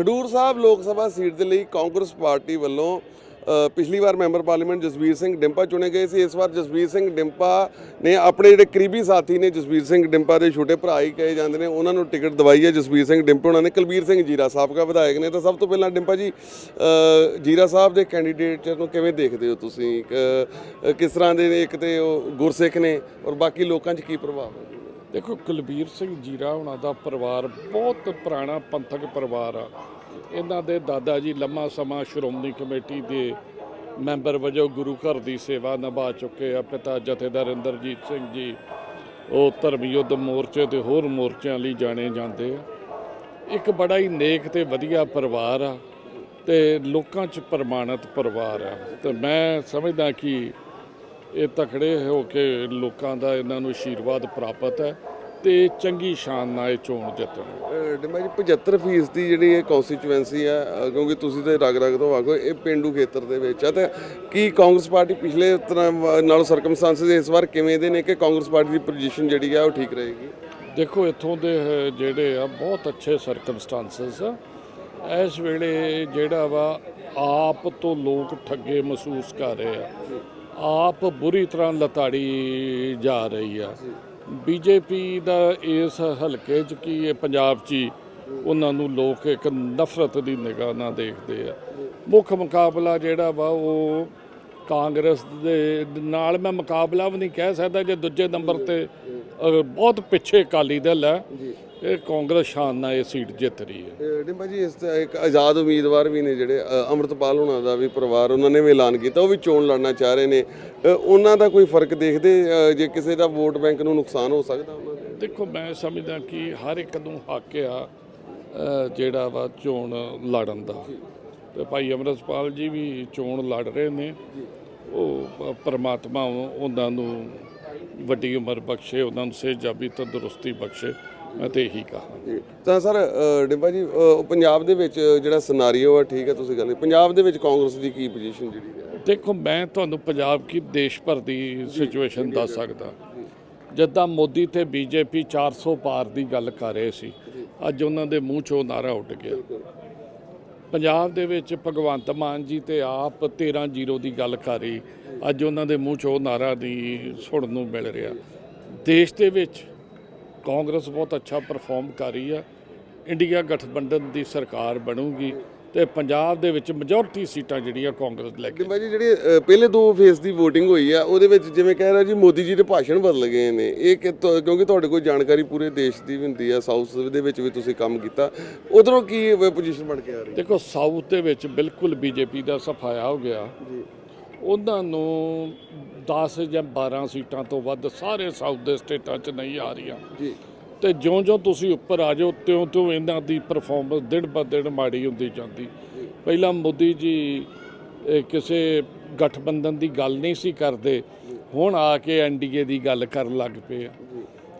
ਖਡੂਰ ਸਾਹਿਬ ਲੋਕ ਸਭਾ ਸੀਟ ਦੇ ਲਈ ਕਾਂਗਰਸ ਪਾਰਟੀ ਵੱਲੋਂ ਪਿਛਲੀ ਵਾਰ ਮੈਂਬਰ ਪਾਰਲੀਮੈਂਟ ਜਸਵੀਰ ਸਿੰਘ ਡਿੰਪਾ ਚੁਣੇ ਗਏ ਸੀ। ਇਸ ਵਾਰ ਜਸਵੀਰ ਸਿੰਘ ਡਿੰਪਾ ਨੇ ਆਪਣੇ ਜਿਹੜੇ ਕਰੀਬੀ ਸਾਥੀ ਨੇ ਜਸਵੀਰ ਸਿੰਘ ਡਿੰਪਾ ਦੇ ਛੋਟੇ ਭਰਾ ਹੀ ਕਹੇ ਜਾਂਦੇ ਨੇ, ਉਹਨਾਂ ਨੂੰ ਟਿਕਟ ਦਵਾਈ ਹੈ ਜਸਵੀਰ ਸਿੰਘ ਡਿੰਪਾ। ਉਹਨਾਂ ਨੇ ਕੁਲਬੀਰ ਸਿੰਘ ਜੀਰਾ ਸਾਬਕਾ ਵਿਧਾਇਕ ਨੇ। ਤਾਂ ਸਭ ਤੋਂ ਪਹਿਲਾਂ ਡਿੰਪਾ ਜੀ ਜੀਰਾ ਸਾਹਿਬ ਦੇ ਕੈਂਡੀਡੇਟ ਨੂੰ ਕਿਵੇਂ ਦੇਖਦੇ ਹੋ ਤੁਸੀਂ? ਕ- ਕਿਸ ਤਰ੍ਹਾਂ ਦੇ ਨੇ? ਇੱਕ ਤੇ ਉਹ ਗੁਰਸਿੱਖ ਨੇ ਔਰ ਬਾਕੀ ਲੋਕਾਂ 'ਚ ਕੀ ਪ੍ਰਭਾਵ ਹੈ? ਦੇਖੋ, ਕੁਲਬੀਰ ਸਿੰਘ ਜੀਰਾ ਉਹਨਾਂ ਦਾ ਪਰਿਵਾਰ ਬਹੁਤ ਪੁਰਾਣਾ ਪੰਥਕ ਪਰਿਵਾਰ ਆ। ਇਹਨਾਂ ਦੇ ਦਾਦਾ ਜੀ ਲੰਮਾ ਸਮਾਂ ਸ਼੍ਰੋਮਣੀ ਕਮੇਟੀ ਦੇ ਮੈਂਬਰ ਵਜੋਂ ਗੁਰੂ ਘਰ ਦੀ ਸੇਵਾ ਨਿਭਾ ਚੁੱਕੇ ਆ। ਪਿਤਾ ਜਥੇਦਾਰ ਇੰਦਰਜੀਤ ਸਿੰਘ ਜੀ, ਉਹ ਧਰਮ ਯੁੱਧ ਮੋਰਚੇ ਤੇ ਹੋਰ ਮੋਰਚਿਆਂ ਲਈ ਜਾਣੇ ਜਾਂਦੇ ਆ। ਇੱਕ ਬੜਾ ਹੀ ਨੇਕ ਤੇ ਵਧੀਆ ਪਰਿਵਾਰ ਆ ਤੇ ਲੋਕਾਂ 'ਚ ਪ੍ਰਮਾਣਿਤ ਪਰਿਵਾਰ ਆ। ਤੇ ਮੈਂ ਸਮਝਦਾ ਕਿ ਇਹ ਤਕੜੇ ਹੋ ਕੇ ਲੋਕਾਂ ਦਾ ਇਹਨਾਂ ਨੂੰ ਆਸ਼ੀਰਵਾਦ ਪ੍ਰਾਪਤ ਹੈ ਤੇ ਚੰਗੀ ਸ਼ਾਨ ਨਾਲ ਇਹ ਚੋਣ ਜਿੱਤਣ। ਜੀ 75% ਦੀ ਜਿਹੜੀ ਇਹ ਕਨਸਟੀਚੁਐਂਸੀ ਹੈ ਅਹ ਕਿਉਂਕਿ ਤੁਸੀਂ ਤੇ ਰਗ ਰਗ ਤੋਂ ਆਖੋ ਇਹ ਪਿੰਡੂ ਖੇਤਰ ਦੇ ਵਿੱਚ ਹੈ ਤੇ ਕੀ ਕਾਂਗਰਸ ਪਾਰਟੀ ਪਿਛਲੇ ਤਰ੍ਹਾਂ ਨਾਲੋਂ ਸਰਕਮਸਟੈਂਸਸ ਇਸ ਵਾਰ ਕਿਵੇਂ ਦੇ ਨੇ ਕਿ ਕਾਂਗਰਸ ਪਾਰਟੀ ਦੀ ਪੋਜੀਸ਼ਨ ਜਿਹੜੀ ਹੈ ਉਹ ਠੀਕ ਰਹੇਗੀ? ਦੇਖੋ ਇੱਥੋਂ ਦੇ ਜਿਹੜੇ ਆ ਬਹੁਤ ਅੱਛੇ ਸਰਕਮਸਟੈਂਸਸ ਆ। ਇਸ ਵੇਲੇ ਜਿਹੜਾ ਵਾ ਆਪ ਤੋਂ ਲੋਕ ਠੱਗੇ ਮਹਿਸੂਸ ਕਰ ਰਹੇ ਆ। ਆਪ ਬੁਰੀ ਤਰ੍ਹਾਂ ਲਤਾੜੀ ਜਾ ਰਹੀ ਆ। ਬੀਜੇਪੀ ਦਾ ਇਸ ਹਲਕੇ 'ਚ ਕੀ ਇਹ ਪੰਜਾਬ 'ਚ ਹੀ ਉਹਨਾਂ ਨੂੰ ਲੋਕ ਇੱਕ ਨਫ਼ਰਤ ਦੀ ਨਿਗਾਹ ਨਾਲ ਦੇਖਦੇ ਆ। ਮੁੱਖ ਮੁਕਾਬਲਾ ਜਿਹੜਾ ਵਾ ਉਹ ਕਾਂਗਰਸ ਦੇ ਨਾਲ ਮੈਂ ਮੁਕਾਬਲਾ ਵੀ ਨਹੀਂ ਕਹਿ ਸਕਦਾ ਜੇ ਦੂਜੇ ਨੰਬਰ ਤੇ ਬਹੁਤ ਪਿੱਛੇ ਅਕਾਲੀ ਦਲ ਹੈ। ਇਹ ਕਾਂਗਰਸ ਸ਼ਾਨ ਨਾਲ ਇਹ ਸੀਟ ਜਿੱਤ ਰਹੀ ਹੈ। ਡਿੰਬਾ ਜੀ ਇਸ ਦਾ ਇੱਕ ਆਜ਼ਾਦ ਉਮੀਦਵਾਰ ਵੀ ਨੇ ਜਿਹੜੇ ਅੰਮ੍ਰਿਤਪਾਲ ਹੋਣਾ ਦਾ ਵੀ ਪਰਿਵਾਰ ਉਹਨਾਂ ਨੇ ਵੀ ਐਲਾਨ ਕੀਤਾ ਉਹ ਵੀ ਚੋਣ ਲੜਨਾ ਚਾਹ ਰਹੇ ਨੇ। ਉਹਨਾਂ ਦਾ ਕੋਈ ਫ਼ਰਕ ਦੇਖਦੇ ਜੇ ਕਿਸੇ ਦਾ ਵੋਟ ਬੈਂਕ ਨੂੰ ਨੁਕਸਾਨ ਹੋ ਸਕਦਾ ਉਹਨਾਂ ਦੇ? ਦੇਖੋ ਮੈਂ ਸਮਝਦਾ ਕਿ ਹਰ ਇੱਕ ਨੂੰ ਹੱਕ ਆ ਜਿਹੜਾ ਵਾ ਚੋਣ ਲੜਨ ਦਾ। ਤੇ ਭਾਈ ਅਮਰਤਪਾਲ ਜੀ ਵੀ ਚੋਣ ਲੜ ਰਹੇ ਨੇ। ਉਹ ਪ੍ਰਮਾਤਮਾ ਉਹਨਾਂ ਨੂੰ ਵੱਡੀ ਉਮਰ ਬਖਸ਼ੇ ਉਹਨਾਂ ਨੂੰ ਸੇਜਾਬੀ ਤੰਦਰੁਸਤੀ ਬਖਸ਼ੇ ਮੈਂ ਤੇ ਇਹੀ ਕਹਾਂ। ਤਾਂ ਸਰ ਡਿੰਬਾ ਜੀ ਪੰਜਾਬ ਦੇ ਵਿੱਚ ਜਿਹੜਾ ਸਿਨਾਰੀਓ ਹੈ ਠੀਕ ਹੈ ਤੁਸੀਂ ਗੱਲ ਪੰਜਾਬ ਦੇ ਵਿੱਚ ਕਾਂਗਰਸ ਦੀ ਕੀ ਪੋਜੀਸ਼ਨ ਜਿਹੜੀ ਹੈ ਦੇਖੋ ਮੈਂ ਤੁਹਾਨੂੰ ਪੰਜਾਬ ਕੀ ਦੇਸ਼ ਭਰ ਦੀ ਸਿਚੁਏਸ਼ਨ ਦੱਸ ਸਕਦਾ। ਜਿੱਦਾਂ ਮੋਦੀ ਤੇ ਬੀਜੇਪੀ 400 ਪਾਰ ਦੀ ਗੱਲ ਕਰ ਰਹੇ ਸੀ ਅੱਜ ਉਹਨਾਂ ਦੇ ਮੂੰਹ ਚੋਂ ਨਾਰਾ ਉੱਡ ਗਿਆ। ਪੰਜਾਬ ਦੇ ਵਿੱਚ ਭਗਵੰਤ ਮਾਨ ਜੀ ਤੇ ਆਪ 13 ਜ਼ੀਰੋ ਦੀ ਗੱਲ ਕਰ ਰਹੀ। ਅੱਜ ਉਹਨਾਂ ਦੇ ਮੂੰਹ ਚੋਂ ਨਾਰਾ ਦੀ ਸੁਣਨ ਨੂੰ ਮਿਲ ਰਿਹਾ। ਦੇਸ਼ ਦੇ ਵਿੱਚ ਕਾਂਗਰਸ ਬਹੁਤ ਅੱਛਾ ਪਰਫਾਰਮ ਕਰ ਰਹੀ ਆ। ਇੰਡੀਆ ਗਠਬੰਧਨ ਦੀ ਸਰਕਾਰ ਬਣੂਗੀ। ਤੇ ਪੰਜਾਬ ਦੇ ਵਿੱਚ ਮੈਜੋਰਟੀ ਸੀਟਾਂ ਜਿਹੜੀਆਂ ਕਾਂਗਰਸ ਲੈ ਕੇ ਡਿੰਬਾ ਜੀ ਜਿਹੜੇ ਪਹਿਲੇ ਦੋ ਫੇਸ ਦੀ VOTING ਹੋਈ ਆ ਉਹਦੇ ਵਿੱਚ ਜਿਵੇਂ ਕਹਿ ਰਿਹਾ ਜੀ ਮੋਦੀ ਜੀ ਦੇ ਭਾਸ਼ਣ ਬਦਲ ਗਏ ਨੇ। ਇਹ ਕਿਉਂਕਿ ਤੁਹਾਡੇ ਕੋਲ ਜਾਣਕਾਰੀ ਪੂਰੇ ਦੇਸ਼ ਦੀ ਵੀ ਹੁੰਦੀ ਆ ਸਾਊਥ ਦੇ ਵਿੱਚ ਵੀ ਤੁਸੀਂ ਕੰਮ ਕੀਤਾ। ਉਧਰੋਂ ਕੀ ਪੋਜੀਸ਼ਨ ਬਣ ਕੇ ਆ ਰਹੀ? ਦੇਖੋ ਸਾਊਥ ਦੇ ਵਿੱਚ ਬਿਲਕੁਲ ਬੀਜੇਪੀ ਦਾ ਸਫਾਇਆ ਹੋ ਗਿਆ। ਜੀ। ਉਹਨਾਂ ਨੂੰ 10 ਜਾਂ 12 ਸੀਟਾਂ ਤੋਂ ਵੱਧ ਸਾਰੇ ਸਾਊਥ ਦੇ ਸਟੇਟਾਂ 'ਚ ਨਹੀਂ ਆ ਰਹੀਆਂ। ਜੀ। ਤੇ ਜਿਉਂ-ਜਿਉਂ ਤੁਸੀਂ ਉੱਪਰ ਆ ਜਾਓ, ਤਿਉਂ-ਤਿਉਂ ਇਹਨਾਂ ਦੀ ਪਰਫਾਰਮੈਂਸ ਦਿਨ ਬ ਦਿਨ ਮਾੜੀ ਹੁੰਦੀ ਜਾਂਦੀ। ਪਹਿਲਾਂ ਮੋਦੀ ਜੀ ਕਿਸੇ ਗਠਬੰਧਨ ਦੀ ਗੱਲ ਨਹੀਂ ਸੀ ਕਰਦੇ। ਹੁਣ ਆ ਕੇ ਐਨਡੀਏ ਦੀ ਗੱਲ ਕਰਨ ਲੱਗ ਪਏ ਆ।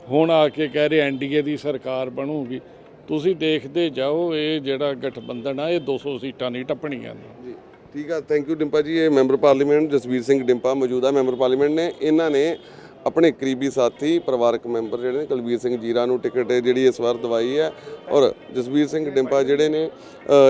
ਹੁਣ ਆ ਕੇ ਕਹਿ ਰਹੇ ਐਨਡੀਏ ਦੀ ਸਰਕਾਰ ਬਣੂਗੀ। ਤੁਸੀਂ ਦੇਖਦੇ ਜਾਓ, ਇਹ ਜਿਹੜਾ ਗਠਬੰਧਨ ਆ, ਇਹ 200 ਸੀਟਾਂ ਨਹੀਂ ਟੱਪਣੀਆਂ। ਜੀ, ਠੀਕ ਆ ਥੈਂਕ ਯੂ ਡਿੰਪਾ ਜੀ, ਇਹ ਮੈਂਬਰ ਪਾਰਲੀਮੈਂਟ ਜਸਵੀਰ ਸਿੰਘ ਡਿੰਪਾ ਮੌਜੂਦਾ ਮੈਂਬਰ ਪਾਰਲੀਮੈਂਟ ਨੇ, ਇਹਨਾਂ ਨੇ ਆਪਣੇ ਕਰੀਬੀ ਸਾਥੀ, ਪਰਿਵਾਰਕ ਮੈਂਬਰ ਜਿਹੜੇ ਨੇ, ਕੁਲਵੀਰ ਸਿੰਘ ਜੀਰਾ ਨੂੰ ਟਿਕਟ ਜਿਹੜੀ ਇਸ ਵਾਰ ਦਵਾਈ ਹੈ ਔਰ ਜਸਵੀਰ ਸਿੰਘ ਡਿੰਪਾ ਜਿਹੜੇ ਨੇ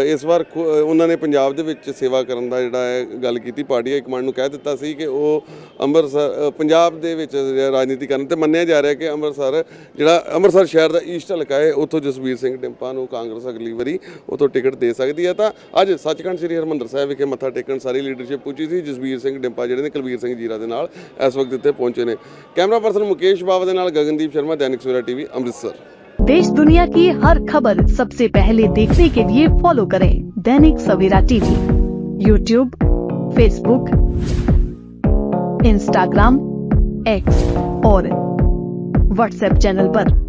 ਇਸ ਵਾਰ ਖੁ- ਉਹਨਾਂ ਨੇ ਪੰਜਾਬ ਦੇ ਵਿੱਚ ਸੇਵਾ ਕਰਨ ਦਾ ਜਿਹੜਾ ਹੈ ਗੱਲ ਕੀਤੀ, ਪਾਰਟੀ ਹਾਈ ਕਮਾਂਡ ਨੂੰ ਕਹਿ ਦਿੱਤਾ ਸੀ ਕਿ ਉਹ ਅੰਮ੍ਰਿਤਸਰ ਪੰਜਾਬ ਦੇ ਵਿੱਚ ਰਾਜਨੀਤੀ ਕਰਨ ਤੇ ਮੰਨਿਆ ਜਾ ਰਿਹਾ ਕਿ ਅੰਮ੍ਰਿਤਸਰ ਜਿਹੜਾ ਅੰਮ੍ਰਿਤਸਰ ਸ਼ਹਿਰ ਦਾ ਈਸਟ ਹਲਕਾ ਹੈ, ਉੱਥੋਂ ਜਸਵੀਰ ਸਿੰਘ ਡਿੰਪਾ ਨੂੰ ਕਾਂਗਰਸ ਅਗਲੀ ਵਾਰੀ ਉੱਥੋਂ ਟਿਕਟ ਦੇ ਸਕਦੀ ਹੈ। ਤਾਂ ਅੱਜ ਸੱਚਖੰਡ ਸ੍ਰੀ ਹਰਮੰਦਰ ਸਾਹਿਬ ਵਿਖੇ ਮੱਥਾ ਟੇਕਣ ਸਾਰੀ ਲੀਡਰਸ਼ਿਪ ਪੁੱਜੀ ਸੀ, ਜਸਵੀਰ ਸਿੰਘ ਡਿੰਪਾ ਜਿਹੜੇ ਨੇ, ਕੁਲਵੀਰ ਸਿੰਘ ਜੀਰਾ ਦੇ ਨਾਲ ਇਸ ਵਕਤ ਇੱਥੇ ਪਹੁੰਚੇ ਨੇ। ਕੈਮਰਾ ਪਰਸਨ ਮੁਕੇਸ਼ ਬਾਵਾ ਦੇ ਨਾਲ ਗਗਨਦੀਪ ਸ਼ਰਮਾ ਦੈਨਿਕ ਸਵੇਰਾ ਟੀਵੀ ਅੰਮ੍ਰਿਤਸਰ देश दुनिया की हर खबर सबसे पहले देखने के लिए फॉलो करें Dainik Savera TV YouTube Facebook Instagram X और व्हाट्सएप चैनल पर।